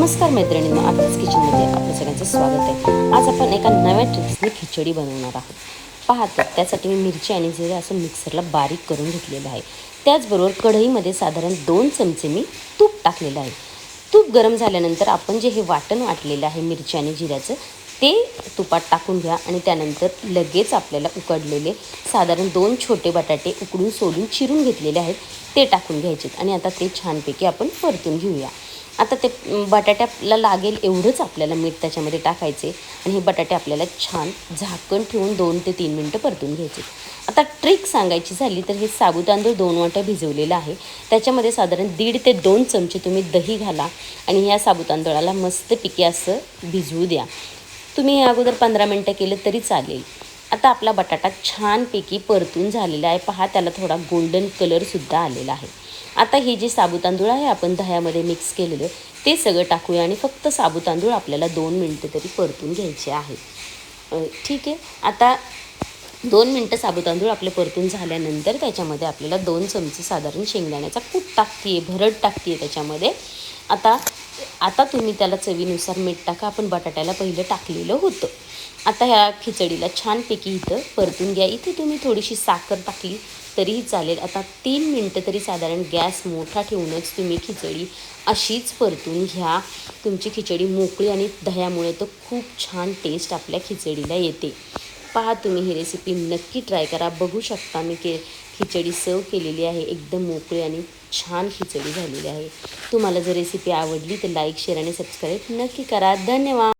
नमस्कार मैत्रिणींना आपल्याच किचनमध्ये आपलं सगळ्यांचं स्वागत आहे. आज आपण एका नव्या ट्रिक्सने खिचडी बनवणार आहोत. पाहतात त्यासाठी मी मिरची आणि जिरे असं मिक्सरला बारीक करून घेतलेलं आहे. त्याचबरोबर कढईमध्ये साधारण दोन चमचे मी तूप टाकलेलं आहे. तूप गरम झाल्यानंतर आपण जे हे वाटण वाटलेलं आहे मिरची आणि जिऱ्याचं ते तुपात टाकून घ्या आणि त्यानंतर लगेच आपल्याला उकडलेले साधारण दोन छोटे बटाटे उकडून सोडून चिरून घेतलेले आहेत ते टाकून घ्यायचे आणि आता ते छानपैकी आपण परतून घेऊया. आता ते बटाट्याला लागेल एवढंच आपल्याला मीठ त्याच्यामध्ये टाकायचे आणि हे बटाटे आपल्याला छान झाकण ठेवून दोन ते तीन मिनटं परतून घ्यायचे. आता ट्रिक सांगायची झाली तर हे साबू तांदूळ दोन वाट्या भिजवलेलं आहे. त्याच्यामध्ये साधारण दीड ते दोन चमचे तुम्ही दही घाला आणि ह्या साबू मस्त पिके असं भिजवू द्या. तुम्ही हे अगोदर पंधरा मिनटं केलं तरी चालेल. आता आपला बटाटा छानपैकी परतून झालेला आहे. पहा त्याला थोडा गोल्डन कलरसुद्धा आलेला आहे. आता हे जे साबू तांदूळ आहे आपण दह्यामध्ये मिक्स केलेलं ते सगळं टाकूया आणि फक्त साबू तांदूळ आपल्याला दोन मिनटं तरी परतून घ्यायचे आहे. ठीक आहे. आता दोन मिनटं साबू तांदूळ आपले परतून झाल्यानंतर त्याच्यामध्ये आपल्याला दोन चमचे साधारण शेंगदाण्याचा कूट टाकते भरड टाकते आहे त्याच्यामध्ये. आता आता तुम्ही त्याला चवीनुसार मीठ टाका. आपण बटाट्याला पहिलं टाकलेलं होतं. आता ह्या खिचडीला छानपैकी इथं परतून घ्या. इथे तुम्ही थोडीशी साखर टाकली तरीही चालेल. आता तीन मिनटं तरी साधारण गॅस मोठा ठेवूनच तुम्ही खिचडी अशीच परतून घ्या. तुमची खिचडी मोकळी आणि दह्यामुळे तर खूप छान टेस्ट आपल्या खिचडीला येते. पहा तुम्ही ही रेसिपी नक्की ट्राय करा. बघू शकता मी के खिचडी सर्व केलेली आहे. एकदम मोकळी आणि छान खिचडी झालेली आहे. तुम्हाला जर रेसिपी आवडली तर लाईक शेअर आणि सबस्क्राईब नक्की करा. धन्यवाद!